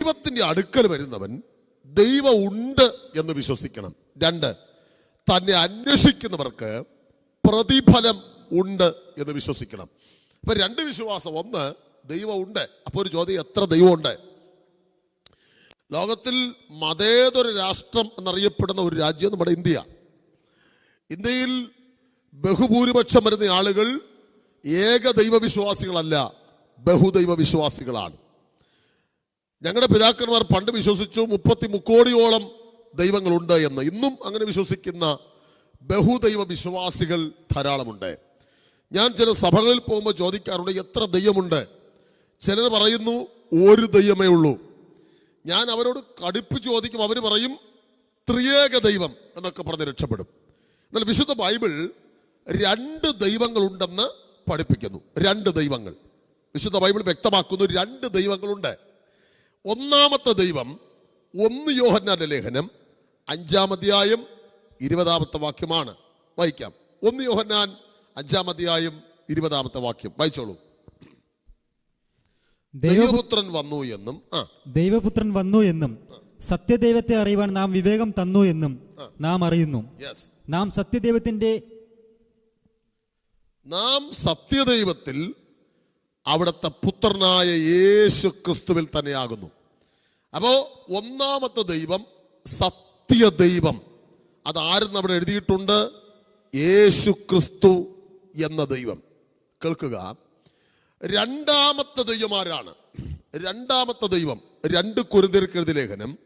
ദൈവത്തിന്റെ അടുക്കൽ വരുന്നവൻ ദൈവം ഉണ്ട് എന്ന് വിശ്വസിക്കണം. രണ്ട് തന്നെ അന്വേഷിക്കുന്നവർക്ക് പ്രതിഫലം ഉണ്ട് എന്ന് വിശ്വസിക്കണം. അപ്പൊ രണ്ട് വിശ്വാസം. ഒന്ന് ദൈവം ഉണ്ട് അപ്പൊ ഒരു ചോദ്യം എത്ര ദൈവമുണ്ട്? ലോകത്തിൽ മതേതര രാഷ്ട്രം എന്നറിയപ്പെടുന്ന ഒരു രാജ്യം നമ്മുടെ ഇന്ത്യ. ഇന്ത്യയിൽ ബഹുഭൂരിപക്ഷം വരുന്ന ആളുകൾ ഏകദൈവ വിശ്വാസികളല്ല ബഹുദൈവ വിശ്വാസികളാണ് ഞങ്ങളുടെ പിതാക്കന്മാർ പണ്ട് വിശ്വസിച്ചു മുപ്പത്തി മുക്കോടിയോളം ദൈവങ്ങളുണ്ട് എന്ന്. ഇന്നും അങ്ങനെ വിശ്വസിക്കുന്ന ബഹുദൈവ വിശ്വാസികൾ ധാരാളമുണ്ട്. ഞാൻ ചില സഭകളിൽ പോകുമ്പോൾ ചോദിക്കാറുണ്ട് എത്ര ദൈവമുണ്ട്? ചിലർ പറയുന്നു ഒരു ദൈവമേ ഉള്ളൂ. ഞാൻ അവരോട് കടുപ്പ് ചോദിക്കും അവർ പറയും ത്രിയേക ദൈവം എന്നൊക്കെ പറഞ്ഞ് രക്ഷപ്പെടും. എന്നാൽ വിശുദ്ധ ബൈബിൾ രണ്ട് ദൈവങ്ങളുണ്ടെന്ന് പഠിപ്പിക്കുന്നു. രണ്ട് ദൈവങ്ങൾ. വിശുദ്ധ ബൈബിൾ വ്യക്തമാക്കുന്നു രണ്ട് ദൈവങ്ങളുണ്ട്. ഒന്നാമത്തെ ദൈവം ഒന്ന് യോഹന്നാന്റെ ലേഖനം അഞ്ചാം അധ്യായം ഇരുപതാമത്തെ വാക്യമാണ്. വായിക്കാം. ഒന്ന് യോഹന്നാൻ അഞ്ചാം അധ്യായം ഇരുപതാമത്തെ വാക്യം. വായിച്ചോളൂ. ദൈവപുത്രൻ വന്നു എന്നും ആ. ദൈവപുത്രൻ വന്നു എന്നും സത്യദൈവത്തെ അറിയുവാൻ നാം വിവേകം തന്നു എന്നും നാം അറിയുന്നു. നാം സത്യദൈവത്തിന്റെ നാം സത്യദൈവത്തിൽ അവിടുത്തെ പുത്രനായ യേശു ക്രിസ്തുവിൽ തന്നെയാകുന്നു. അപ്പോ ഒന്നാമത്തെ ദൈവം സത്യദൈവം. അതാരെന്ന് അവിടെ എഴുതിയിട്ടുണ്ട്? യേശു ക്രിസ്തു എന്ന ദൈവം. കേൾക്കുക. രണ്ടാമത്തെ ദൈവം ആരാണ്? രണ്ടാമത്തെ ദൈവം. രണ്ട് കുരുതിർക്കെഴുതി ലേഖനം.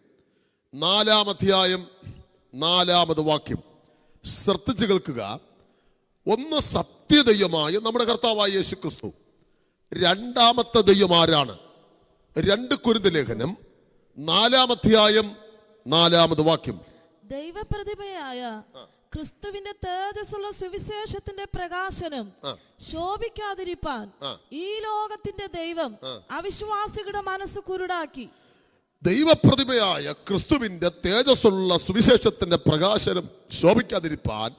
നാലാം അധ്യായം നാലാമത് വാക്യം. ശ്രദ്ധിച്ചു കേൾക്കുക. ഒന്ന് സത്യദൈവമായ നമ്മുടെ കർത്താവായ യേശു ക്രിസ്തു രണ്ടാമത്തെ ദൈവം ആരാണ്? രണ്ട് കുരുതി ലേഖനം. നാലാം അധ്യായം നാലാമത് വാക്യം. ദൈവപ്രതിഭയായ ക്രിസ്തുവിന്റെ തേജസ്സുള്ള സുവിശേഷത്തിന്റെ പ്രകാശനം ശോഭിക്കാതിരിപ്പാൻ ഈ ലോകത്തിന്റെ ദൈവം അവിശ്വാസികളുടെ മനസ്സ് കുരുടാക്കി. ദൈവപ്രതിമയായ ക്രിസ്തുവിന്റെ തേജസ്സുള്ള സുവിശേഷത്തിന്റെ പ്രകാശനം ശോഭിക്കാതിരിപ്പാൻ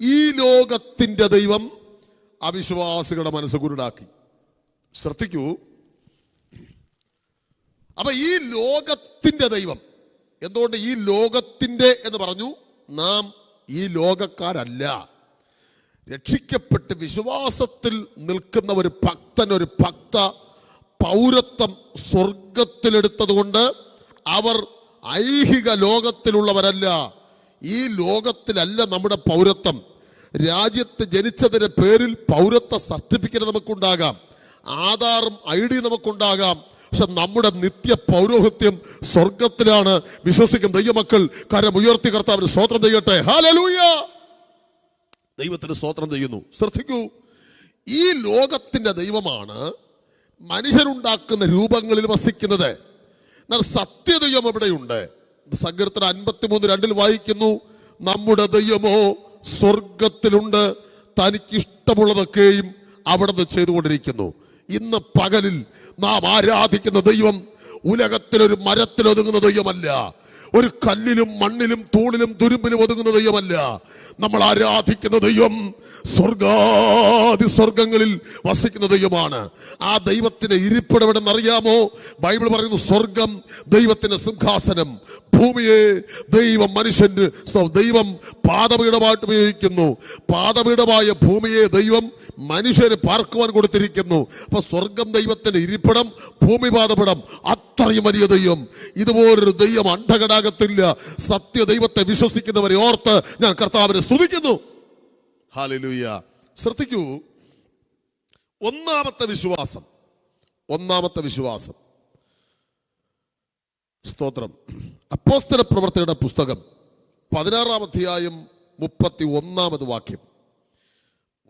ഈ ലോകത്തിന്റെ ദൈവം അവിശ്വാസികളുടെ മനസ്സ് കുരുടാക്കി. ശ്രദ്ധിക്കൂ. അപ്പൊ ഈ ലോകത്തിന്റെ ദൈവം എന്തുകൊണ്ട് ഈ ലോകത്തിന്റെ എന്ന് പറഞ്ഞു? നാം ഈ ലോകക്കാരല്ല. രക്ഷിക്കപ്പെട്ട് വിശ്വാസത്തിൽ നിൽക്കുന്ന ഒരു ഭക്തൻ ഒരു ഭക്ത പൗരത്വം സ്വർഗത്തിലെടുത്തതുകൊണ്ട് അവർ ഐഹിക ലോകത്തിലുള്ളവരല്ല. ഈ ലോകത്തിലല്ല നമ്മുടെ പൗരത്വം. രാജ്യത്ത് ജനിച്ചതിന്റെ പേരിൽ പൗരത്വ സർട്ടിഫിക്കറ്റ് നമുക്കുണ്ടാകാം. ആധാറും ഐ ഡി നമുക്കുണ്ടാകാം. പക്ഷെ നമ്മുടെ നിത്യ പൗരോഹിത്യം സ്വർഗത്തിലാണ്. വിശ്വസിക്കുന്ന ദൈവമക്കൾ കരം ഉയർത്തി കർത്താവിന് സ്വോത്രം ചെയ്യട്ടെ. ഹാലലൂയ ദൈവത്തിന് സ്വോത്രം ചെയ്യുന്നു. ശ്രദ്ധിക്കൂ. ഈ ലോകത്തിന്റെ ദൈവമാണ് മനുഷ്യരുണ്ടാക്കുന്ന രൂപങ്ങളിൽ വസിക്കുന്നത്. എന്നാൽ സത്യദൈവം എവിടെയുണ്ട്? സങ്കീർത്തന അൻപത്തിമൂന്ന് രണ്ടിൽ വായിക്കുന്നു നമ്മുടെ ദൈവമോ സ്വർഗത്തിലുണ്ട്. തനിക്കിഷ്ടമുള്ളതൊക്കെയും അവിടെ നിന്ന് ചെയ്തുകൊണ്ടിരിക്കുന്നു. ഇന്ന് പകലിൽ നാം ആരാധിക്കുന്ന ദൈവം ഉലകത്തിലൊരു മരത്തിൽ ഒതുങ്ങുന്ന ദൈവമല്ല. ഒരു കല്ലിലും മണ്ണിലും തൂണിലും തുരുമ്പിലും ഒതുങ്ങുന്ന ദൈവമല്ല. നമ്മൾ ആരാധിക്കുന്ന ദൈവം സ്വർഗാദി സ്വർഗങ്ങളിൽ വസിക്കുന്ന ദൈവമാണ്. ആ ദൈവത്തിന്റെ ഇരിപ്പിടം അറിയാമോ? ബൈബിൾ പറയുന്നു സ്വർഗം ദൈവത്തിന്റെ സിംഹാസനം. ഭൂമിയെ ദൈവം മനുഷ്യന് ദൈവം പാദപീഠമായിട്ട് ഉപയോഗിക്കുന്നു. പാദപീഠമായ ഭൂമിയെ ദൈവം മനുഷ്യന് പാർക്കുവാൻ കൊടുത്തിരിക്കുന്നു. അപ്പൊ സ്വർഗം ദൈവത്തിന്റെ ഇരിപ്പിടം ഭൂമി പാദപീഠം അത്രയും വലിയ ദൈവം. ഇതുപോലൊരു ദൈവം അണ്ടകടാകത്തില്ല സത്യ ദൈവത്തെ വിശ്വസിക്കുന്നവരെ ഓർത്ത് ഞാൻ കർത്താവിനെ സ്തുതിക്കുന്നു. ഹാലലൂയ ശ്രദ്ധിക്കൂ. ഒന്നാമത്തെ വിശ്വാസം. ഒന്നാമത്തെ വിശ്വാസം. സ്തോത്രം. അപ്പോസ്തല പ്രവർത്തനയുടെ പുസ്തകം പതിനാറാം അധ്യായം മുപ്പത്തി ഒന്നാമത് വാക്യം.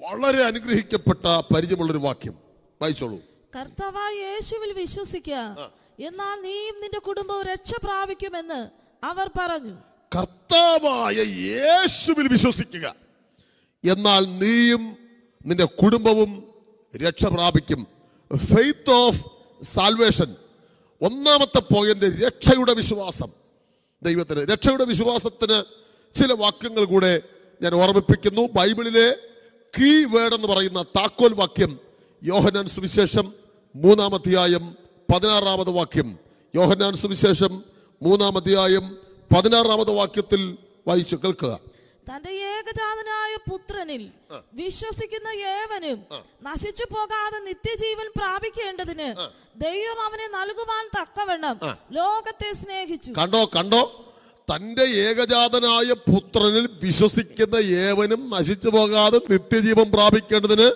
വളരെ അനുഗ്രഹിക്കപ്പെട്ട പരിചയമുള്ളൊരു വാക്യം. വായിച്ചോളൂ. കർത്താവായ യേശുവിൽ വിശ്വസിക്കുക എന്നാൽ നീയും നിന്റെ കുടുംബവും രക്ഷ പ്രാപിക്കുമെന്ന് അവർ പറഞ്ഞു. കർത്താവായ യേശുവിൽ വിശ്വസിക്കുക. എന്നാൽ നീയും നിന്റെ കുടുംബവും രക്ഷ പ്രാപിക്കും. ഫെയ്ത്ത് ഓഫ് സാൽവേഷൻ ഒന്നാമത്തെ പോയിന്റ് രക്ഷയുടെ വിശ്വാസം. ദൈവത്തിന് രക്ഷയുടെ വിശ്വാസത്തിന് ചില വാക്യങ്ങൾ കൂടെ ഞാൻ ഓർമ്മിപ്പിക്കുന്നു. ബൈബിളിലെ കീ വേർഡ് എന്ന് പറയുന്ന താക്കോൽ വാക്യം യോഹനാൻ സുവിശേഷം മൂന്നാം അധ്യായം പതിനാറാമത് വാക്യം. യോഹനാൻ സുവിശേഷം മൂന്നാം അധ്യായം പതിനാറാമത് വാക്യത്തിൽ വായിച്ചു കേൾക്കുക. തന്റെ ഏകജാതനായ പുത്രനിൽ വിശ്വസിക്കുന്ന ഏവനും നശിച്ചു പോകാതെ നിത്യജീവൻ പ്രാപിക്കേണ്ടതിന് ദൈവം അവനെ നൽകുവാൻ തക്കവണ്ണം ലോകത്തെ സ്നേഹിച്ചു. കണ്ടോ കണ്ടോ? തന്റെ ഏകജാതനായ പുത്രനിൽ വിശ്വസിക്കുന്ന ഏവനും നശിച്ചു പോകാതെ നിത്യജീവൻ പ്രാപിക്കേണ്ടതിന്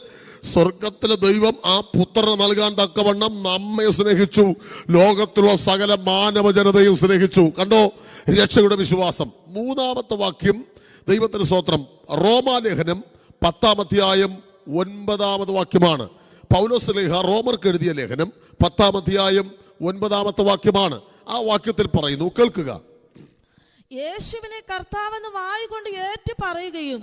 സ്വർഗത്തിലെ ദൈവം ആ പുത്രനെ നൽകാൻ തക്കവണ്ണം നമ്മെ സ്നേഹിച്ചു. ലോകത്തിലുള്ള സകല മാനവ ജനതയും സ്നേഹിച്ചു. കണ്ടോ? രക്ഷയുടെ വിശ്വാസം. മൂന്നാമത്തെ വാക്യം ദൈവത്തിന് സ്വത്രം റോമാലേഖനം പത്താം അധ്യായം ഒൻപതാമത് വാക്യമാണ്. പൗലോസ് ലേഖ റോമർക്ക് എഴുതിയ ലേഖനം പത്താം അധ്യായം ഒൻപതാമത്തെ വാക്യമാണ്. ആ വാക്യത്തിൽ പറയുന്നു കേൾക്കുക. യേശുവിനെ കർത്താവെന്ന് വായിക്കൊണ്ട് കൊണ്ട് ഏറ്റു പറയുകയും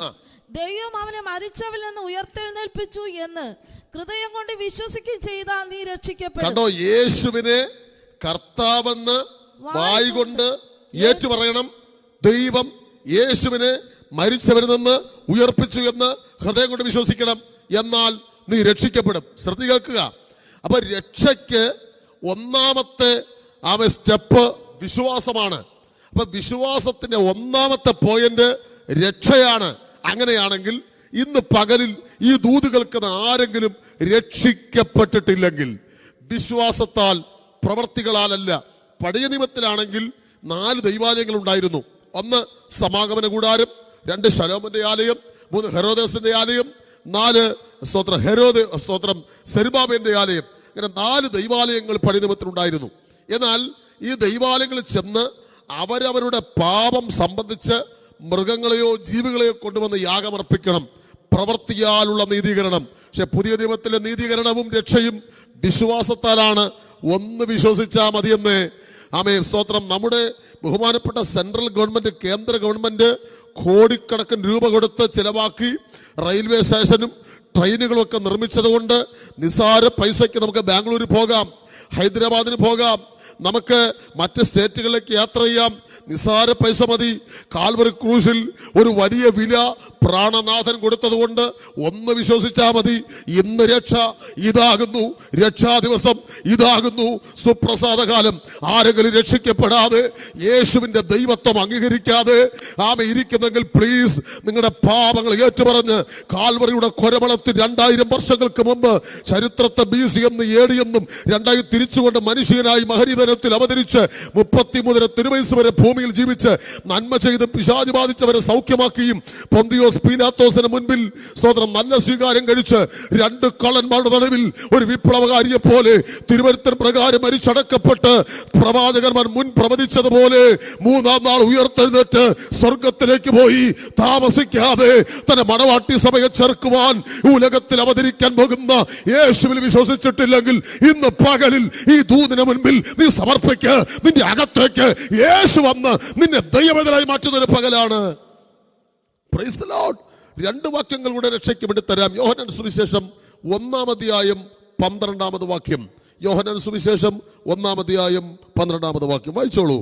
ദൈവം അവനെ മരിച്ചവരിൽ നിന്ന് ഉയർത്തെഴുന്നേൽപ്പിച്ചു എന്ന് ഹൃദയം കൊണ്ട് വിശ്വസിക്കുകയും ചെയ്താൽ നീ രക്ഷിക്കപ്പെടും. യേശുവിനെ കർത്താവെന്ന് വായിക്കൊണ്ട് ഏറ്റു പറയണം. ദൈവം യേശുവിനെ മരിച്ചവരിൽ നിന്ന് ഉയർപ്പിച്ചു എന്ന് ഹൃദയം കൊണ്ട് വിശ്വസിക്കണം. എന്നാൽ നീ രക്ഷിക്കപ്പെടും. ശ്രദ്ധ കേൾക്കുക. അപ്പൊ രക്ഷയ്ക്ക് ഒന്നാമത്തെ ആമ സ്റ്റെപ്പ് വിശ്വാസമാണ്. അപ്പൊ വിശ്വാസത്തിന്റെ ഒന്നാമത്തെ പോയിന്റ് രക്ഷയാണ്. അങ്ങനെയാണെങ്കിൽ ഇന്ന് പകലിൽ ഈ ദൂത് കേൾക്കുന്ന ആരെങ്കിലും രക്ഷിക്കപ്പെട്ടിട്ടില്ലെങ്കിൽ വിശ്വാസത്താൽ പ്രവർത്തികളാലല്ല പഴയ നിയമത്തിലാണെങ്കിൽ നാല് ദൈവാലയങ്ങൾ ഉണ്ടായിരുന്നു. ഒന്ന് സമാഗമന കൂടാരം രണ്ട് ശലോമന്റെ ആലയം മൂന്ന് ഹെറോദേസിന്റെ ആലയം നാല് സ്തോത്രം ഹെരോദ് സ്തോത്രം സെരുബാബേന്റെ ആലയം. അങ്ങനെ നാല് ദൈവാലയങ്ങൾ പഴയ നിയമത്തിലുണ്ടായിരുന്നു. എന്നാൽ ഈ ദൈവാലയങ്ങളിൽ ചെന്ന് അവരവരുടെ പാപം സംബന്ധിച്ച് മൃഗങ്ങളെയോ ജീവികളെയോ കൊണ്ടുവന്ന് യാഗമർപ്പിക്കണം. പ്രവർത്തിയാലുള്ള നീതീകരണം. പക്ഷെ പുതിയ ദൈവത്തിലെ നീതീകരണവും രക്ഷയും വിശ്വാസത്താലാണ്. ഒന്ന് വിശ്വസിച്ചാൽ മതിയെന്ന്. ആമേ സ്തോത്രം. നമ്മുടെ ബഹുമാനപ്പെട്ട സെൻട്രൽ ഗവൺമെന്റ് കേന്ദ്ര ഗവൺമെന്റ് കോടിക്കണക്കിന് രൂപ കൊടുത്ത് ചിലവാക്കി റെയിൽവേ സ്റ്റേഷനും ട്രെയിനുകളും ഒക്കെ നിർമ്മിച്ചതുകൊണ്ട് നിസാര പൈസയ്ക്ക് നമുക്ക് ബാംഗ്ലൂർ പോകാം ഹൈദരാബാദിന് പോകാം നമുക്ക് മറ്റ് സ്റ്റേറ്റുകളിലേക്ക് യാത്ര ചെയ്യാം. നിസ്സാര പൈസ മതി. കാൽവറി ക്രൂസിൽ ഒരു വലിയ വില പ്രാണനാഥൻ കൊടുത്തതുകൊണ്ട് ഒന്ന് വിശ്വസിച്ചാൽ മതി. ഇന്ന് രക്ഷ ഇതാകുന്നു. രക്ഷാ ദിവസം ഇതാകുന്നു. സുപ്രസാദകാലം ആരെങ്കിലും രക്ഷിക്കപ്പെടാതെ യേശുവിന്റെ ദൈവത്വം അംഗീകരിക്കാതെ ആമ ഇരിക്കുന്നെങ്കിൽ പ്ലീസ് നിങ്ങളുടെ പാപങ്ങൾ ഏറ്റുപറഞ്ഞ് കാൽവറിയുടെ കൊരമളത്തിൽ രണ്ടായിരം വർഷങ്ങൾക്ക് മുമ്പ് ചരിത്രത്തെ ബി സി എന്ന് ഏടിയെന്നും രണ്ടായി തിരിച്ചുകൊണ്ട് മനുഷ്യനായി മഹരീതനത്തിൽ അവതരിച്ച് മുപ്പത്തി മുതൽ തിരുവയസ് വരെ ഭൂമിയിൽ ജീവിച്ച് നന്മ ചെയ്ത് പിശാചി ബാധിച്ചവരെ സൗഖ്യമാക്കിയും പൊന്തിയോസ് പീലാത്തോസിന് മുൻപിൽ സ്തോത്രം. നല്ല സ്വീകാരം കഴിച്ച് രണ്ട് കള്ളന്മാരുടെ നടുവിൽ ഒരു വിപ്ലവകാരിയെ പോലെ തിരുവരുത്തൻ പ്രകാരം മരിച്ചടക്കപ്പെട്ട് പ്രവാചകന്മാർ മുൻ പ്രവചിച്ചതുപോലെ മൂന്നാം നാൾ ഉയർത്തെഴുന്നേറ്റ് സ്വർഗത്തിലേക്ക് പോയി. താമസിക്കാതെ തന്റെ മണവാട്ടി സഭയെ ചേർക്കുവാൻ ഉലകത്തിൽ അവതരിക്കാൻ പോകുന്ന യേശുവിൽ വിശ്വസിച്ചിട്ടില്ലെങ്കിൽ ഇന്ന് പകലിൽ ഈ ദൂതിന് മുൻപിൽ നീ സമർപ്പിക്ക്. നിന്റെ അകത്തേക്ക് യേശു വന്ന് നിന്നെ ദൈവവേദനായി മാറ്റുന്ന ഒരു പകലാണ്. Praise the Lord. രണ്ട് വാക്യങ്ങൾ കൂടെ രക്ഷയ്ക്ക് വേണ്ടി തരാം. യോഹനൻ സുവിശേഷം ഒന്നാമധ്യായം പന്ത്രണ്ടാമത് വാക്യം. യോഹനൻ സുവിശേഷം ഒന്നാമധ്യായം പന്ത്രണ്ടാമത് വാക്യം. വായിച്ചോളൂ.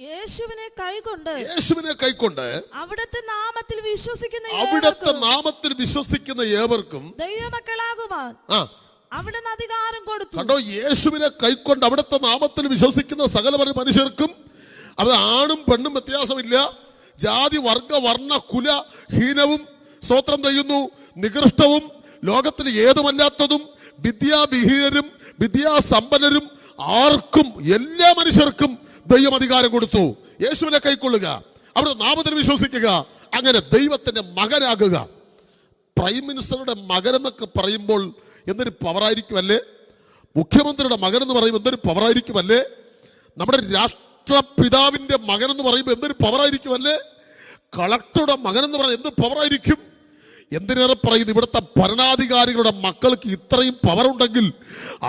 യേശുവിനെ കൈകൊണ്ട് യേശുവിനെ കൈക്കൊണ്ട് അവിടുത്തെ നാമത്തിൽ വിശ്വസിക്കുന്ന അവിടുത്തെ നാമത്തിൽ വിശ്വസിക്കുന്ന ഏവർക്കും ദൈവമക്കളാകുവാൻ അവിടുന്ന് അധികാരം കൊടുത്തു. കണ്ടോ യേശുവിനെ കൈക്കൊണ്ട് അവിടുത്തെ നാമത്തിൽ വിശ്വസിക്കുന്ന സകലവരും മനുഷ്യർക്കും അത് ആണും പെണ്ണും വ്യത്യാസമില്ല. ജാതി വർഗ വർണ കുല ഹീനവും സ്തോത്രം ചെയ്യുന്നു. നികൃഷ്ടവും ലോകത്തിൽ ഏതുമല്ലാത്തതും വിദ്യാവിഹീനരും വിദ്യാസമ്പന്നരും ആർക്കും എല്ലാ മനുഷ്യർക്കും ദൈവം അധികാരം കൊടുത്തു. യേശുവിനെ കൈക്കൊള്ളുക. അവിടെ നാമത്തിൽ വിശ്വസിക്കുക. അങ്ങനെ ദൈവത്തിന്റെ മകനാകുക. പ്രൈം മിനിസ്റ്ററുടെ മകൻ എന്നൊക്കെ പറയുമ്പോൾ എന്തൊരു പവറായിരിക്കുമല്ലേ മുഖ്യമന്ത്രിയുടെ മകൻ എന്ന് പറയുമ്പോൾ എന്തൊരു പവറായിരിക്കുമല്ലേ നമ്മുടെ രാഷ്ട്രപിതാവിന്റെ മകൻ എന്ന് പറയുമ്പോൾ എന്തൊരു പവറായിരിക്കും അല്ലേ? കളക്ടറുടെ മകൻ എന്ന് പറയുന്നത് എന്ത് പവറായിരിക്കും എന്തിനേറെ പറയുന്നു? ഇവിടുത്തെ ഭരണാധികാരികളുടെ മക്കൾക്ക് ഇത്രയും പവർ ഉണ്ടെങ്കിൽ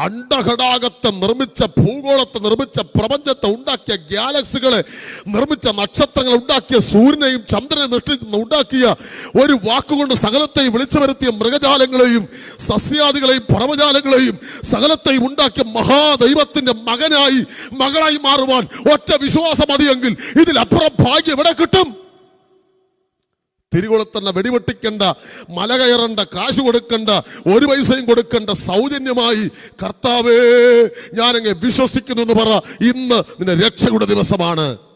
അണ്ടഘടാകത്തെ നിർമ്മിച്ച ഭൂഗോളത്തെ നിർമ്മിച്ച പ്രപഞ്ചത്തെ ഉണ്ടാക്കിയ ഗാലക്സികളെ നിർമ്മിച്ച നക്ഷത്രങ്ങൾ ഉണ്ടാക്കിയ സൂര്യനെയും ചന്ദ്രനെ നിഷ്ഠി ഉണ്ടാക്കിയ ഒരു വാക്കുകൊണ്ട് സകലത്തെയും വിളിച്ചു വരുത്തിയ മൃഗജാലങ്ങളെയും സസ്യാദികളെയും പർവജാലങ്ങളെയും സകലത്തെയും ഉണ്ടാക്കിയ മഹാദൈവത്തിന്റെ മകനായി മകളായി മാറുവാൻ ഒറ്റ വിശ്വാസം മതിയെങ്കിൽ ഇതിലപ്പുറം ഭാഗ്യം എവിടെ കിട്ടും? തിരികൊളുത്തണ്ട വെടിവെട്ടിക്കണ്ട മല കയറണ്ട കാശ് കൊടുക്കണ്ട ഒരു പൈസയും കൊടുക്കണ്ട സൗജന്യമായി കർത്താവേ ഞാനങ്ങ് വിശ്വസിക്കുന്നു എന്ന് പറ. ഇന്ന് നിന്റെ രക്ഷയുടെ ദിവസമാണ്.